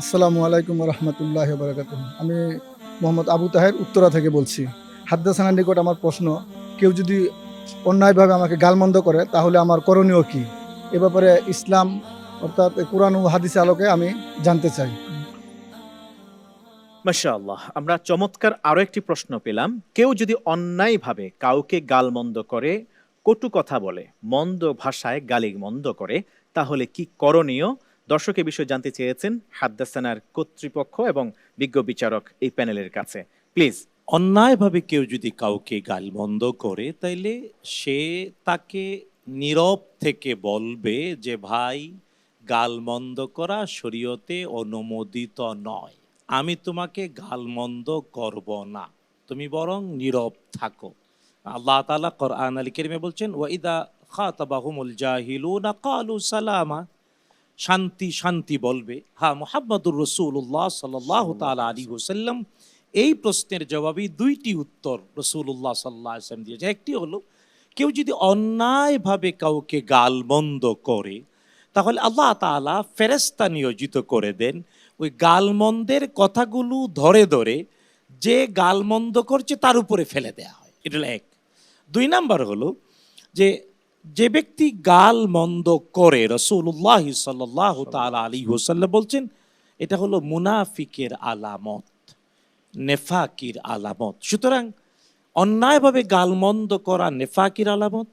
আসসালামু আলাইকুম রহমতুল্লাহ বরকাত আমি মোহাম্মদ আবু তাহের উত্তরা থেকে বলছি। হাদ্দাসানার নিকট আমার প্রশ্ন, কেউ যদি অন্যায়ভাবে আমাকে গালমন্দ করে, তাহলে আমার করণীয় কি? এ ব্যাপারে ইসলাম, অর্থাৎ কোরআন ও হাদিসে আলোকে আমি জানতে চাই। মাশাআল্লাহ, আমরা চমৎকার আরও একটি প্রশ্ন পেলাম। কেউ যদি অন্যায়ভাবে কাউকে গালমন্দ করে, কটু কথা বলে, মন্দ ভাষায় গালি মন্দ করে, তাহলে কি করণীয়? দর্শক এ বিষয়ে জানতে চেয়েছেন হাদ্দাসানার কর্তৃপক্ষ এবং বিজ্ঞ বিচারক এই প্যানেলের কাছে। প্লিজ। অন্যায়ভাবে কেউ যদি কাউকে গালমন্দ করে, তাইলে সে তাকে নীরব থেকে বলবে যে, ভাই, গালমন্দ করা শরীয়তে অনুমোদিত নয়। আমি তোমাকে গালমন্দ করব না। তুমি বরং নীরব থাকো। আল্লাহ তাআলা কোরআন আল কারীমে বলছেন ওয়াইদা খাতাবাহুমুল জাহিলুনা কালু সালামা। শান্তি শান্তি বলবে। হা, মোহাম্মদুর রসুল্লাহ সাল্লাহ তালা আলী হোসাল্লাম এই প্রশ্নের জবাবে দুইটি উত্তর রসুল্লাহ সাল্লাহ আসলাম দিয়েছে। একটি হলো, কেউ যদি অন্যায়ভাবে কাউকে গালমন্দ করে, তাহলে আল্লাহ তাআলা ফেরেস্তা নিয়োজিত করে দেন। ওই গালমন্দের কথাগুলো ধরে ধরে যে গালমন্দ করছে তার উপরে ফেলে দেয়া হয়। এটা এক। দুই নাম্বার হলো যে যে ব্যক্তি গাল মন্দ করে রসুল্লাহ সাল্লাহ তালা আলী হোসাল্লাম বলছেন, এটা হলো মুনাফিকের আলামত, নেফাকির আলামত। সুতরাং অন্যায়ভাবে গালমন্দ করা নেফাকির আলামত,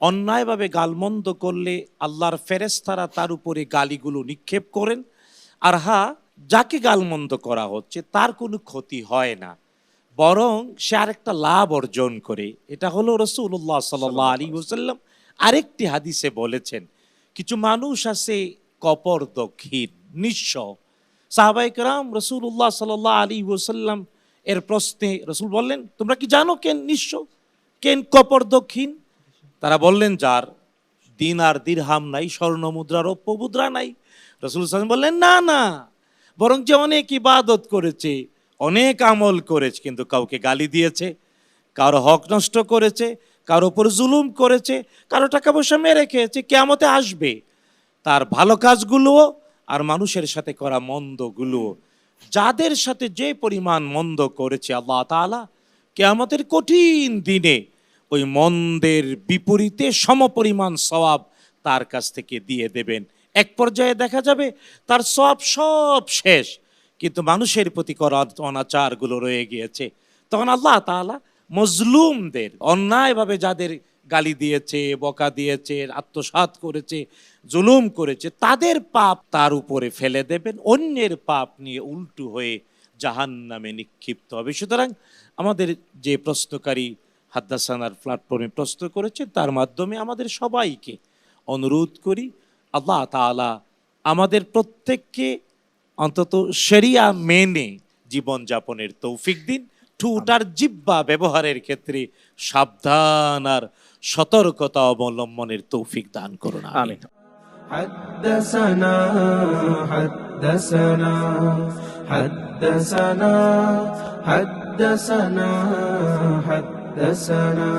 অন্যায়ভাবে গালমন্দ করলে আল্লাহর ফেরেস্তারা তার উপরে গালিগুলো নিক্ষেপ করেন, আর হা, যাকে গালমন্দ করা হচ্ছে তার কোনো ক্ষতি হয় না। বরং সে আরেকটা লাভ অর্জন করে। এটা হলো রসুল্লাহ সাল্লাহ আলী ওসাল্লাম আরেকটি হাদিসে বলেছেন, কিছু মানুষ আছে কপর দক্ষিণ, নিঃস্ব। সাহাবাইকরাম রসুল্লাহ সাল্লাহ আলী ওসাল্লাম এর প্রশ্নে রসুল বললেন, তোমরা কি জানো কেন নিঃস্ব? কেন কপর দক্ষিণ? তারা বললেন, যার দিন আর দিরহাম নাই স্বর্ণ মুদ্রা রৌপ্য মুদ্রা নাই রসুল বললেন, না না। বরং যে অনেক ইবাদত করেছে, অনেক আমল করেছে, কিন্তু কাউকে গালি দিয়েছে কারও হক নষ্ট করেছে, কারও উপর জুলুম করেছে, কারও টাকা পয়সা মেরে খেয়েছে কেমতে আসবে। তার ভালো কাজগুলোও আর মানুষের সাথে করা মন্দগুলোও। যাদের সাথে যে পরিমাণ মন্দ করেছে আল্লাহ তাআলা, কেয়ামতের কঠিন দিনে ওই মন্দের বিপরীতে সমপরিমাণ সওয়াব তার কাছ থেকে দিয়ে দেবেন। এক পর্যায়ে দেখা যাবে তার সব সব শেষ, কিন্তু মানুষের প্রতি করা অনাচারগুলো রয়ে গিয়েছে। তখন আল্লাহ তাআলা মজলুমদের, অন্যায়ভাবে যাদের গালি দিয়েছে, বকা দিয়েছে, আত্মসাৎ করেছে, জুলুম করেছে, তাদের পাপ তার উপরে ফেলে দেবেন, অন্যের পাপ নিয়ে উল্টু হয়ে জাহান নামে নিক্ষিপ্ত হবে। সুতরাং আমাদের যে প্রশ্নকারী হাদ্দাসানার প্ল্যাটফর্মে প্রশ্ন করেছে, তার মাধ্যমে আমাদের সবাইকে অনুরোধ করি, আল্লাহ তাআলা আমাদের প্রত্যেককে অন্তত শরিয়া মেনে জীবনযাপনের তৌফিক দিন। ঠুটার জিব্বা ব্যবহারের ক্ষেত্রে সাবধান আর সতর্কতা অবলম্বনের তৌফিক দান করুন আমিন حدثنا حدثنا حدثنا حدثنا حدثنا